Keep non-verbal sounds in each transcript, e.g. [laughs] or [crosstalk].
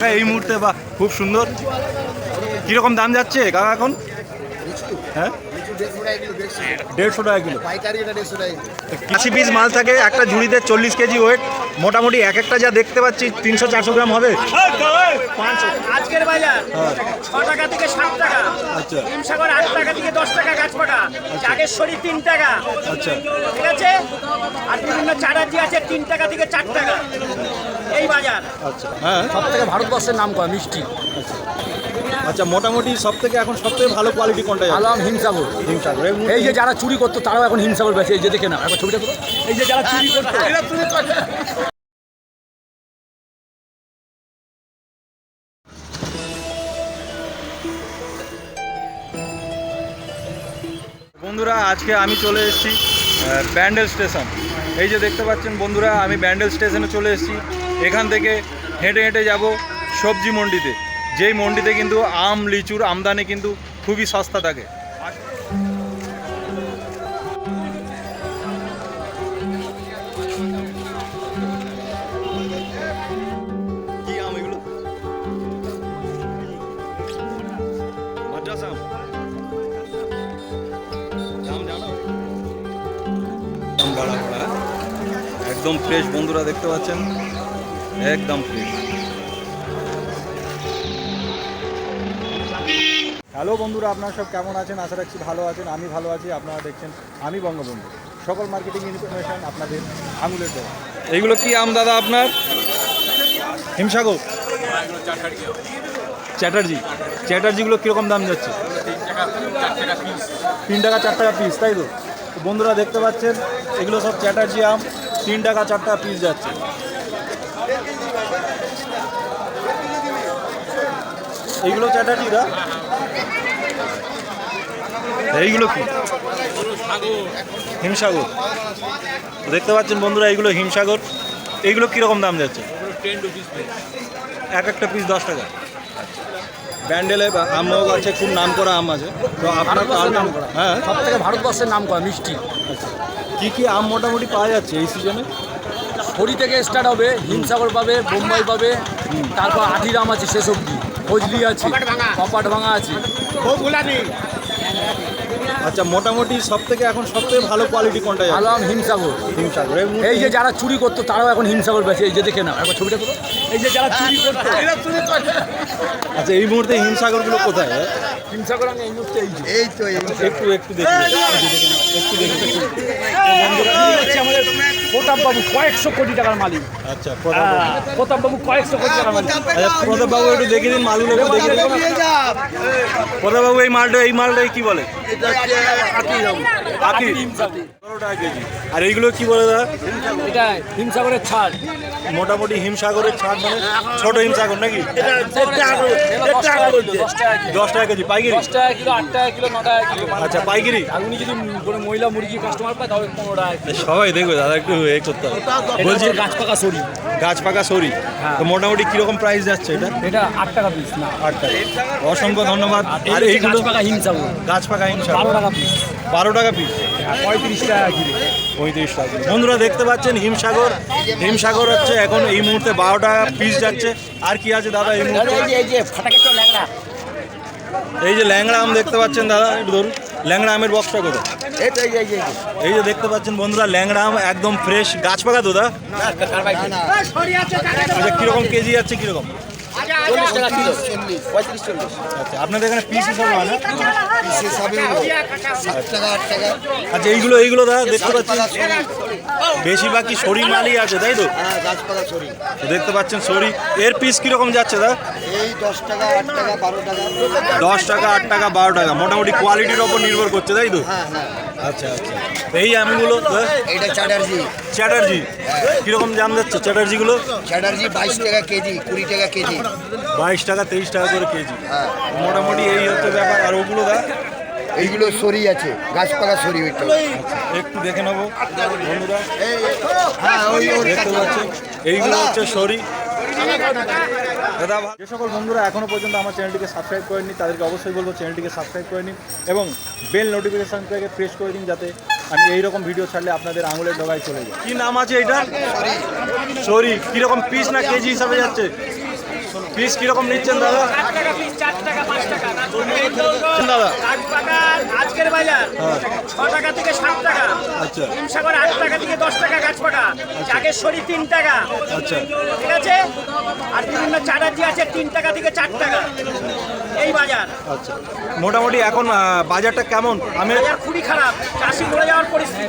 হ্যাঁ, এই মুহূর্তে বা খুব সুন্দর। কীরকম দাম যাচ্ছে কাকা এখন? হ্যাঁ? দেড়শো টাকা কিলো। আশি পিস মাল থাকে একটা ঝুড়িতে চল্লিশ কেজি ওয়েট মোটামুটি এক একটা যা দেখতে পাচ্ছি তিনশো চারশো গ্রাম হবে। আজকের বাজার ছ টাকা থেকে সাত টাকা আচ্ছা। হিমসাগর আট টাকা থেকে দশ টাকা গাছ জাগেশ্বরী তিন টাকা। আচ্ছা। ঠিক আছে? আর বিভিন্ন চারাজি আছে তিন টাকা থেকে চার টাকা। এই বাজার। আচ্ছা। হ্যাঁ। সব থেকে ভারতবর্ষের নাম করা মিষ্টি। আচ্ছা মোটামুটি সব থেকে এখন সব থেকে ভালো কোয়ালিটি কোনটা আলাম হিমসাগর। হিমসাগর। এই যে যারা চুরি করতো তারাও এখন হিমসাগর বেছে এই যে দেখে না একবার ছবিটা এই যে যারা চুরি করতো। বন্ধুরা আজকে আমি চলে এসেছি ব্যান্ডেল স্টেশন। এই যে দেখতে পাচ্ছেন বন্ধুরা আমি ব্যান্ডেল স্টেশনে চলে এসেছি। এখান থেকে হেঁটে হেঁটে যাব সবজি মন্ডিতে। যেই মন্ডিতে কিন্তু আম, লিচুর আমদানি কিন্তু খুবই সস্তা থাকে। বাড়া একদম ফ্রেশ বন্ধুরা দেখতে পাচ্ছেন। একদম ফ্রেশ হ্যালো বন্ধুরা আপনারা সব কেমন আছেন? আশা রাখছি ভালো আছেন আমি ভালো আছি আপনারা দেখছেন আমি বঙ্গবন্ধু। সকল মার্কেটিং ইনফরমেশন আপনাদের আঙুলের দেওয়া। এইগুলো কি আম দাদা আপনার? হিমসাগর। চ্যাটার্জি। চ্যাটার্জিগুলো কীরকম দাম যাচ্ছে? তিন টাকা চার টাকা পিস তাই তো? তো বন্ধুরা দেখতে পাচ্ছেন এগুলো সব চ্যাটার্জি আম তিন টাকা চার টাকা পিস যাচ্ছে। এইগুলো চ্যাটার্জিরা এইগুলো কি? হিমসাগর। দেখতে পাচ্ছেন বন্ধুরা এইগুলো হিমসাগর। এইগুলো কীরকম দাম যাচ্ছে? এক একটা পিস দশ টাকা। ব্যান্ডেলে আমও আছে খুব নাম করা আম আছে। তো আপনার নাম করা? হ্যাঁ? সব থেকে ভারতবর্ষের নাম করা মিষ্টি। কী কী আম মোটামুটি পাওয়া যাচ্ছে এই সিজনে হরি থেকে স্টার্ট হবে হিমসাগর পাবে বোম্বাই পাবে তারপর আঠিরাম আছে শেষ অব্দি ফজলি আছে কপাট ভাঙা আছে। আচ্ছা মোটামুটি সব থেকে এখন সব থেকে ভালো কোয়ালিটি কোনটা ভালো হিমসাগর। হিমসাগর। এই যে যারা চুরি করতো তারাও এখন হিমসাগর বেছে এই যে দেখে না একবার ছবিটা করো এই যে যারা চুরি করতো আচ্ছা এই মুহূর্তে হিমসাগরগুলো কোথায় হ্যাঁ? হিমসাগর আমি এই মুহূর্তে এই যে। একটু একটু দেখি। একটু দেখি আমাদের প্রতাপ বাবু কয়েকশো কোটি টাকার মালিক। আচ্ছা প্রতাপবাবু। প্রতাপ বাবু কয়েকশো কোটি টাকার মালিক। আচ্ছা প্রতাপবাবু একটু দেখে দিন মালগুলো একটু দেখে দিন প্রতাপবাবু এই মালটা এই মালটা কি বলে? আর এইগুলো কি বলে দাদা? এটা হিমসাগরের ছাড় মোটামুটি হিমসাগরের ছাড় মানে ছোট হিমসাগর নাকি? দশ টাকা কেজি পাইকারি? দশ টাকা কিলো আট টাকা কিলো ন টাকা কিলো। আচ্ছা পাইকারি? আর উনি যদি কোনো মহিলা মুরগি কাস্টমার পায় তাহলে পনেরো টাকা সবাই দেখবে দাদা একটু এ করতে হবে। বলছি গাছ পাকা সরি। গাছ পাকা সরি। হ্যাঁ। তো মোটামুটি কীরকম প্রাইস যাচ্ছে এটা? এটা আট টাকা পিস না। আট টাকা। অসংখ্য ধন্যবাদ। আর আর এই এইগুলো গাছ পাকা হিমসাগর। গাছ পাকা হিমসাগর। বারো টাকা পিস বারো টাকা পিস পঁয়ত্রিশ টাকা কিলো পঁয়ত্রিশ টাকা বন্ধুরা দেখতে পাচ্ছেন হিমসাগর হিমসাগর হচ্ছে এখন এই মুহূর্তে বারো টাকা পিস যাচ্ছে আর কি আছে দাদা এই মুহূর্তে এই যে ল্যাংড়া আম দেখতে পাচ্ছেন দাদা একটু ধরুন ল্যাংড়া আমের বক্সটা কত এই যে দেখতে পাচ্ছেন বন্ধুরা ল্যাংড়া আম একদম ফ্রেশ গাছ পাকা তো দা আচ্ছা কীরকম কেজি যাচ্ছে কীরকম চল্লিশ টাকা কিলো। পঁয়ত্রিশ চল্লিশ। আচ্ছা আপনাদের এখানে পিস হিসাবে হয় না? আচ্ছা এইগুলো এইগুলো দাদা দেখতে পাচ্ছেন? বেশিরভাগ কি সরি মালই আছে তাই তো? গাছপালা ছড়ি। দেখতে পাচ্ছেন সরি এর পিস কীরকম যাচ্ছে দা এই দশ টাকা আট টাকা বারো টাকা। দশ টাকা আট টাকা বারো টাকা। মোটামুটি কোয়ালিটির ওপর নির্ভর করছে তাই তো? হ্যাঁ হ্যাঁ। আচ্ছা আচ্ছা এই আমগুলো দা, এইটা চ্যাটার্জি চ্যাটার্জি কীরকম দাম যাচ্ছে চ্যাটার্জিগুলো চ্যাটার্জি বাইশ টাকা কেজি কুড়ি টাকা কেজি বাইশ টাকা তেইশ টাকা করে কেজি হ্যাঁ মোটামুটি এই হচ্ছে ব্যাপার আর ওগুলো দা এইগুলো সরি আছে গাছপালা সরি ওইটা একটু দেখে নেব বন্ধুরা হ্যাঁ ওই দেখতে পাচ্ছেন এইগুলো হচ্ছে সরি দাদা যে সকল বন্ধুরা এখনও পর্যন্ত আমার চ্যানেলটিকে সাবস্ক্রাইব করেনি তাদেরকে অবশ্যই বলব চ্যানেলটিকে সাবস্ক্রাইব করে নিন এবং বেল নোটিফিকেশনটাকে প্রেস করে দিন যাতে আমি এইরকম ভিডিও ছাড়লে আপনাদের আঙুলের ডগায় চলে যায়। কি নাম আছে এটা? সরি। কীরকম পিস না কেজি হিসাবে যাচ্ছে? পিস কীরকম নিচ্ছেন দাদা? দাদা? টাকা আজকের বাজার ছ টাকা থেকে সাত টাকা। আচ্ছা। হিমসাগর আট টাকা থেকে দশ টাকা গাছ পাকা চাকেশ্বরী তিন টাকা। আচ্ছা। ঠিক আছে? আর বিভিন্ন চারাজি আছে তিন টাকা থেকে চার টাকা। এই বাজার। আচ্ছা। মোটামুটি এখন বাজারটা কেমন? আমি বাজার খুবই খারাপ। চাষি মরে যাওয়ার পরিস্থিতি।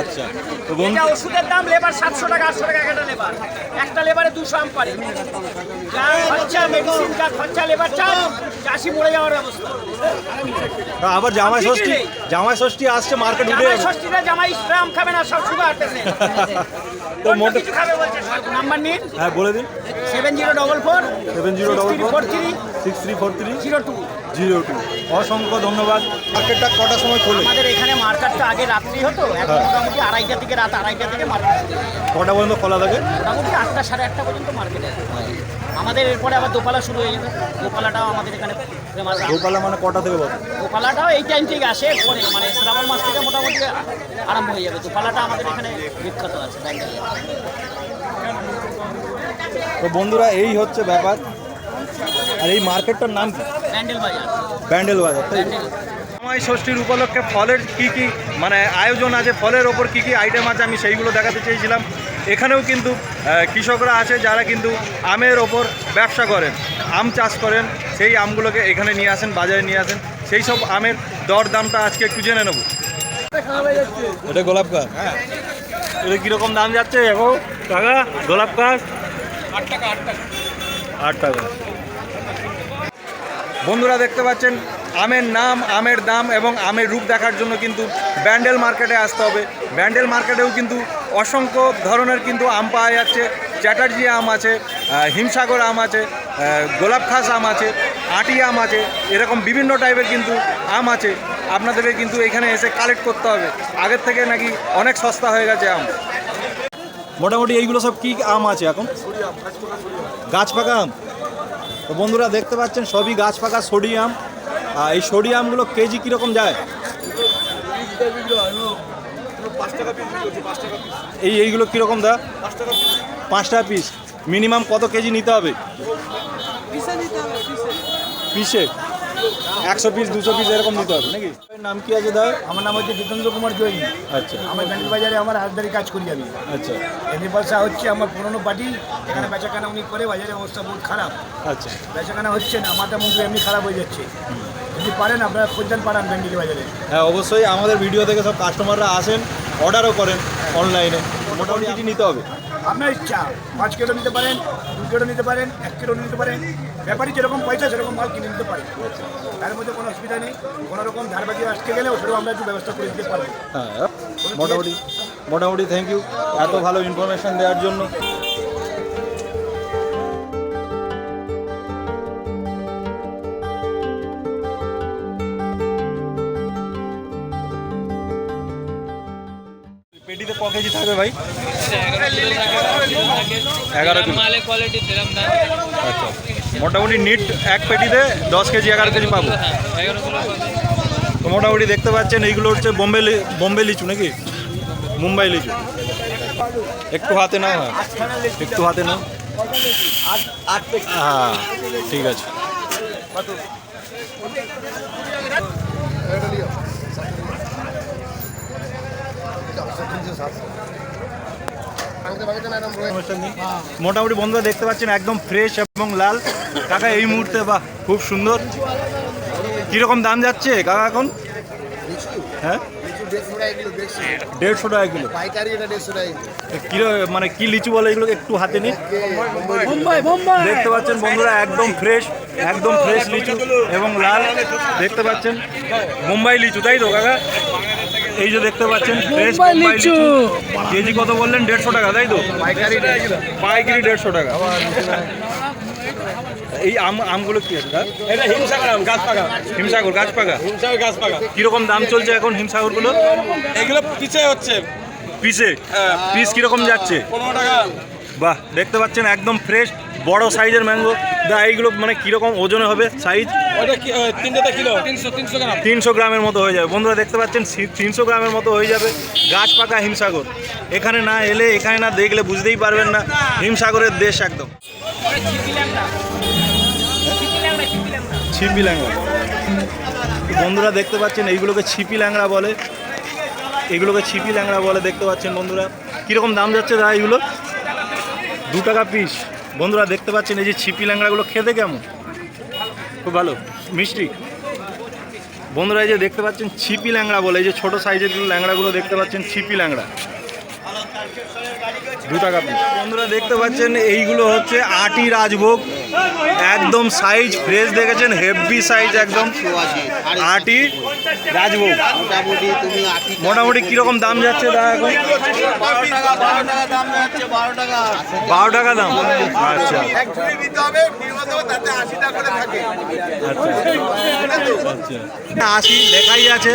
আচ্ছা তো বন্ধু ওষুধের দাম লেবার সাতশো টাকা আটশো টাকা একটা লেবার। একটা লেবারে দুশো আম পারে। যা খরচা মেডিসিন যা খরচা লেবার চার্জ চাষি মরে যাওয়ার অবস্থা আবার জামাই ষষ্ঠী জামাই ষষ্ঠী আসছে মার্কেট উঠে জামাই ষষ্ঠীতে জামাই আম খাবে না সব সুগার পেশেন্ট। [laughs] তো মোটে খাবে বলছে নাম্বার নিন। হ্যাঁ বলে দিন। Seven zero double four seven zero double four three six three four three zero two. Zero two. অসংখ্য ধন্যবাদ। মার্কেটটা কটার সময় খোলে? আমাদের এখানে মার্কেটটা আগে রাত্রি হতো এখন মোটামুটি আড়াইটা থেকে রাত আড়াইটা থেকে মার্কেট। কটা পর্যন্ত খোলা থাকে? মোটামুটি আটটা সাড়ে আটটা পর্যন্ত মার্কেটে আমাদের এরপরে আবার দোপালা শুরু হয়ে যাবে। দোপালাটাও আমাদের এখানে দোপালা মানে কটা থেকে বসে? দোপালাটাও এই টাইম থেকে আসে পরে মানে শ্রাবণ মাস থেকে মোটামুটি আরম্ভ হয়ে যাবে। দোপালাটা আমাদের এখানে বিখ্যাত আছে। তো বন্ধুরা এই হচ্ছে ব্যাপার। আর এই মার্কেটটার নাম কি? ব্যান্ডেল বাজার জামাই ষষ্ঠীর উপলক্ষে ফলের কি কি মানে আয়োজন আছে ফলের ওপর কি কি আইটেম আছে আমি সেইগুলো দেখাতে চেয়েছিলাম। এখানেও কিন্তু কৃষকরা আছে যারা কিন্তু আমের ওপর ব্যবসা করেন আম চাষ করেন সেই আমগুলোকে এখানে নিয়ে আসেন বাজারে নিয়ে আসেন সেই সব আমের দর দামটা আজকে একটু জেনে নেব। এটা গোলাপ গাছ? এটা কীরকম দাম যাচ্ছে এখন টাকা? গোলাপ গাছ? আট টাকা আট টাকা। আট টাকা। বন্ধুরা দেখতে পাচ্ছেন, আমের নাম, আমের দাম এবং আমের রূপ দেখার জন্য কিন্তু ব্যান্ডেল মার্কেটে আসতে হবে। ব্যান্ডেল মার্কেটেও কিন্তু অসংখ্য ধরনের কিন্তু আম পাওয়া যাচ্ছে। চ্যাটার্জি আম আছে হিমসাগর আম আছে গোলাপ খাস আম আছে, আটি আম আছে, এরকম বিভিন্ন টাইপের কিন্তু আম আছে। আপনাদেরকে কিন্তু এখানে এসে কালেক্ট করতে হবে। আগের থেকে নাকি অনেক সস্তা হয়ে গেছে আম। মোটামুটি এইগুলো সব কী আম আছে এখন? গাছ পাকা আম? তো বন্ধুরা দেখতে পাচ্ছেন সবই গাছ পাকা সোডিয়াম। আর এই সোডিয়ামগুলো কেজি কীরকম যায়? এই এইগুলো কীরকম দা? পাঁচ টাকা পিস মিনিমাম কত কেজি নিতে হবে? পিসে একশো পিস দুশো পিস এরকম নিতে হবে নাকি? নাম কি আছে দা আমার নাম হচ্ছে জিতেন্দ্র কুমার জৈন। আচ্ছা। আমার ব্যান্ডেল বাজারে আমার হাজদারি কাজ করি আমি। আচ্ছা। এমনি পয়সা হচ্ছে আমার পুরনো পার্টি এখানে বেচাকেনা উনি করে বাজারের অবস্থা বহুত খারাপ। আচ্ছা। বেচাকেনা হচ্ছে না মাথা মুখ এমনি খারাপ হয়ে যাচ্ছে। যদি পারেন আপনারা খোঁজান পাঠান ব্যান্ডেল বাজারে। হ্যাঁ অবশ্যই আমাদের ভিডিও থেকে সব কাস্টমাররা আসেন অর্ডারও করেন অনলাইনে মোটামুটি কি নিতে হবে। আপনার ইচ্ছা। পাঁচ কিলো নিতে পারেন, দু কিলো নিতে পারেন, এক কিলো নিতে পারেন। ব্যাপারী যেরকম পয়সা, সেরকম মাল কিনে নিতে পারেন। তার মধ্যে কোনো অসুবিধা নেই। কোনো রকম ধারবাজি আসতে গেলে ওটাও আমরা একটু ব্যবস্থা করে দিতে পারব। হ্যাঁ মোটামুটি মোটামুটি থ্যাংক ইউ এত ভালো ইনফরমেশন দেওয়ার জন্য। পেটিতে ক কেজি থাকবে ভাই? এগারো কোয়ালিটি আচ্ছা। মোটামুটি নিট এক পেটিতে দশ কেজি এগারো কেজি পাবো। হ্যাঁ তো মোটামুটি দেখতে পাচ্ছেন এইগুলো হচ্ছে বোম্বে লি- বোম্বে লিচু নাকি? মুম্বাই লিচু। একটু হাতে নাও হ্যাঁ। একটু হাতে নাও। হ্যাঁ ঠিক আছে। মোটামুটি বন্ধুরা দেখতে পাচ্ছেন একদম ফ্রেশ এবং লাল। কাকা এই মুহূর্তে বাহ খুব সুন্দর। কীরকম দাম যাচ্ছে কাকা এখন? হ্যাঁ? দেড়শো টাকা কিলো। মানে কি লিচু বলে এগুলো একটু হাতে নিন। দেখতে পাচ্ছেন বন্ধুরা একদম ফ্রেশ একদম ফ্রেশ লিচু এবং লাল। দেখতে পাচ্ছেন মুম্বাই লিচু তাই তো কাকা? এই যে দেখতে পাচ্ছেন ফ্রেশ লিচু। কেজি কত বললেন? দেড়শো টাকা তাই তো? পাইকারি পাইকারি দেড়শো টাকা। এই আম আমগুলো কি আছে দাদা? এটা হিমসাগর আম গাছ পাকা হিমসাগর গাছ পাকা হিমসাগর গাছ পাকা কীরকম দাম চলছে এখন হিমসাগরগুলো? এগুলো পিছে হচ্ছে। পিসে? পিস কীরকম যাচ্ছে? পনেরো টাকা বাহ দেখতে পাচ্ছেন একদম ফ্রেশ বড় সাইজের ম্যাঙ্গো। দা এইগুলো মানে কীরকম ওজনে হবে? সাইজ ওটা কিলো? তিনশো তিনশো গ্রাম। তিনশো গ্রামের মতো হয়ে যাবে। বন্ধুরা দেখতে পাচ্ছেন তিনশো গ্রামের মতো হয়ে যাবে। গাছ পাকা হিমসাগর। এখানে না এলে এখানে না দেখলে বুঝতেই পারবেন না। হিমসাগরের দেশ একদম। ছিপি ল্যাংড়া। ছিপি ল্যাংড়া বন্ধুরা দেখতে পাচ্ছেন এইগুলোকে ছিপি ল্যাংড়া বলে। এগুলোকে ছিপি ল্যাংড়া বলে দেখতে পাচ্ছেন বন্ধুরা। কীরকম দাম যাচ্ছে দাদা এগুলো দু টাকা পিস বন্ধুরা দেখতে পাচ্ছেন এই যে ছিপি ল্যাংড়াগুলো খেতে কেমন? খুব ভালো। মিষ্টি? বন্ধুরা এই যে দেখতে পাচ্ছেন ছিপি ল্যাংড়া বলে এই যে ছোটো সাইজের ল্যাংড়াগুলো দেখতে পাচ্ছেন ছিপি ল্যাংড়া। দু টাকা বন্ধুরা দেখতে পাচ্ছেন এইগুলো হচ্ছে আটি রাজভোগ একদম সাইজ ফ্রেশ দেখেছেন হেভি সাইজ একদম। আটি। রাজভোগ মোটামুটি কীরকম দাম যাচ্ছে দা এখন? বারো টাকা দাম। আচ্ছা। আচ্ছা। আশি লেখাই আছে।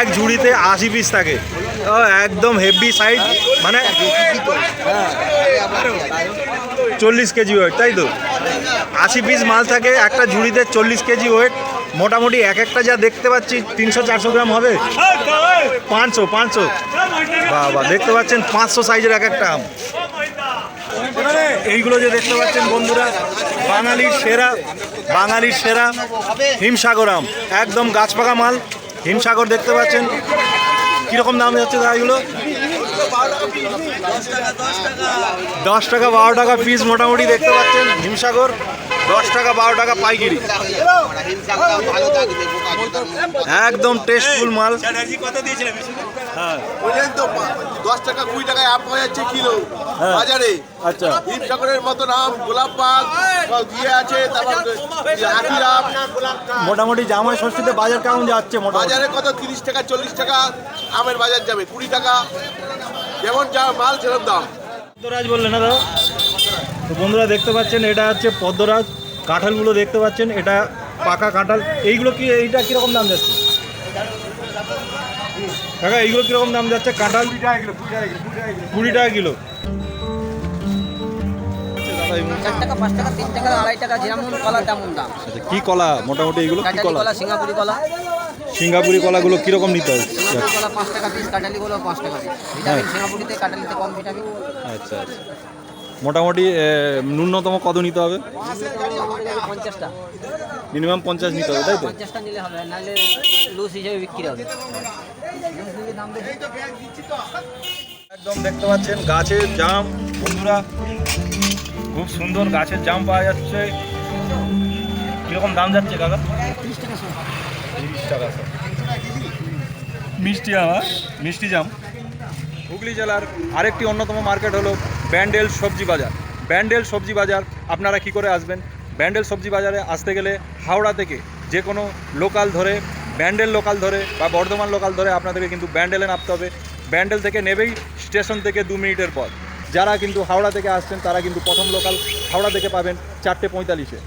এক ঝুড়িতে আশি পিস থাকে। একদম হেভি সাইজ মানে চল্লিশ কেজি ওয়েট তাই তো? আশি পিস মাল থাকে, একটা ঝুড়িতে চল্লিশ কেজি ওয়েট মোটামুটি এক একটা যা দেখতে পাচ্ছি, তিনশো, চারশো গ্রাম হবে? পাঁচশো পাঁচশো। বাবা, দেখতে পাচ্ছেন পাঁচশো সাইজের এক একটা আম। এইগুলো যে দেখতে পাচ্ছেন বন্ধুরা বাঙালির সেরা বাঙালির সেরা হিমসাগর আম। একদম গাছ পাকা মাল, হিমসাগর দেখতে পাচ্ছেন। কীরকম দাম যাচ্ছে দাদা এগুলো দশ টাকা বারো টাকা পিস মোটামুটি দেখতে পাচ্ছেন। হিমসাগর দশ টাকা বারো টাকা পাইকারি। একদম টেস্টফুল মাল। হ্যাঁ বুঝলেন তো দশ টাকা কুড়ি টাকায় আম পাওয়া যাচ্ছে কিলো। হ্যাঁ। বাজারে। আচ্ছা। হিমসাগরের মতন আম গোলাপ পাক দিয়ে আছে মোটামুটি জামাই ষষ্ঠীতে বাজার কেমন যাচ্ছে মোটামুটি? বাজারে কত? তিরিশ টাকা চল্লিশ টাকা আমের বাজার যাবে কুড়ি টাকা। যেমন যা মাল সেরকম দাম। বললেন না দাদা? তো বন্ধুরা দেখতে পাচ্ছেন এটা হচ্ছে পদ্মরাজ কাঁঠালগুলো দেখতে পাচ্ছেন এটা পাকা কাঁঠাল। এইগুলো কি এইটা কীরকম দাম যাচ্ছে? কাকা এইগুলো কীরকম দাম যাচ্ছে? কাঁঠাল কুড়ি টাকা কিলো। চার টাকা পাঁচ টাকা তিন টাকা আড়াই টাকা যেমন কলা তেমন দাম। আচ্ছা কি কলা? মোটামুটি এইগুলো কি কলা? কলা সিঙ্গাপুরি কলা। সিঙ্গাপুরি কলাগুলো কীরকম নিতে হবে? কলা পাঁচ টাকা পিস কাটালি কলা পাঁচ টাকা পিস ভিটামিন সিঙ্গাপুরিতে কাটালিতে কম ভিটামিন। আচ্ছা আচ্ছা। মোটামুটি ন্যূনতম কত নিতে হবে? পঞ্চাশটা মিনিমাম পঞ্চাশ নিতে হবে তাই তো? একদম দেখতে পাচ্ছেন গাছের জাম। বন্ধুরা খুব সুন্দর গাছের জাম পাওয়া যাচ্ছে। কীরকম দাম যাচ্ছে কাকা? তিরিশ টাকা। মিষ্টি আম হ্যাঁ? মিষ্টি জাম। হুগলি জেলার আরেকটি অন্যতম মার্কেট হলো ব্যান্ডেল সবজি বাজার। ব্যান্ডেল সবজি বাজার, আপনারা কি করে আসবেন? ব্যান্ডেল সবজি বাজারে আসতে গেলে হাওড়া থেকে যে কোনো লোকাল ধরে, ব্যান্ডেল লোকাল ধরে বা বর্ধমান লোকাল ধরে আপনাদেরকে কিন্তু ব্যান্ডেলে নামতে হবে। ব্যান্ডেল থেকে নেবেই স্টেশন থেকে দু মিনিটের পর যারা কিন্তু হাওড়া থেকে আসছেন, তারা কিন্তু প্রথম লোকাল হাওড়া থেকে পাবেন চারটে পঁয়তাল্লিশে।